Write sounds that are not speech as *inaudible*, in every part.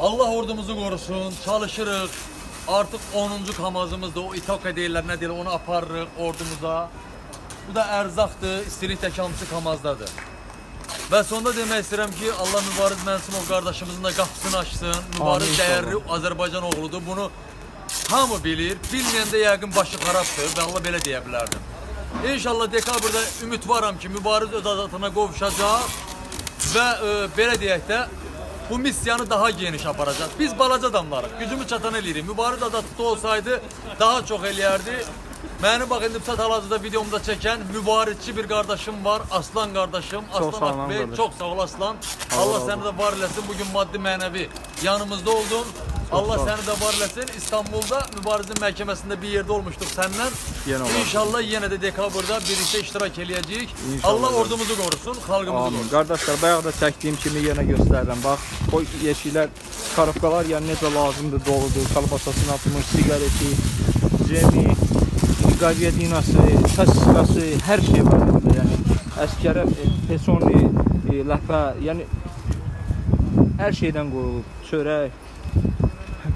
Allah ordumuzu korusun. Çalışırıq. Artıq 10-cu kamazımızda o İtoka deyirlər, nə deyirlər, onu aparırıq ordumuza. Bu da ərzaqdır, istilik təkamüsü kamazdadır. Və sonda demək istəyirəm ki, Allah Mübariz Mənsimov qardaşımızın da qapısını açsın. Mübariz dəyərli Azərbaycan oğludur. Bunu hamı bilir. Bilməyəndə yəqin başı xarabdır. Və Allah belə deyə bilərdim. İnşallah dekabrda ümid varam ki, Mübariz öz azadlığına qovuşacaq və e, belə deyək də bu missiyanı daha geniş aparacaq. Biz balaca adamlarıq. Gücümüz çatan eləyirik. Mübariz azadlıqda olsaydı daha çox eləyərdi. Məni bax indi sat hal-hazırda videomda çəkən mübarizçi bir qardaşım var. Aslan qardaşım. Aslan ol, Akbey. Çox sağ ol Aslan. Allah Allah razı səni də var eləsin. Bugün maddi mənəvi yanımızda oldun. Allah səni də var. İstanbulda mübarizin məhkəməsində bir yerdə olmuşduq səndən. Yenə olar. İnşallah yenə də dekabrda birlikdə iştirak eləyəcəyik. İnşallah. Allah ordumuzu qorusun, xalqımızı Amin. qorusun. Qardaşlar, bayaq da çəkdiyim kimi yenə göstərirəm. Bax, o yeşiklər, karobkalar yəni necə lazımdır, doludur. Kalbasasını atmış, sigareti, cemi, qavyadinası, sasiskası, hər şey var burada. Yəni əskərə, e, pesoni, e, ləpə, yəni hər şeydən qoyulub. Çörək,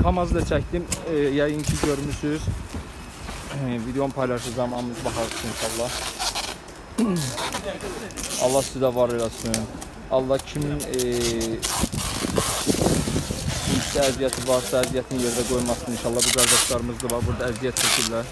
kamazı da çəkdim. E, yəqin ki görmüsüz. E, videomu paylaşacağım, amma baxarsınız inşallah. *clears throat* Allah sizə var eləsin. Allah kimin e, işte əziyyəti varsa əziyyətini yerdə qoymasın inşallah. Bu qardaşlarımız da var, burada əziyyət çəkirlər.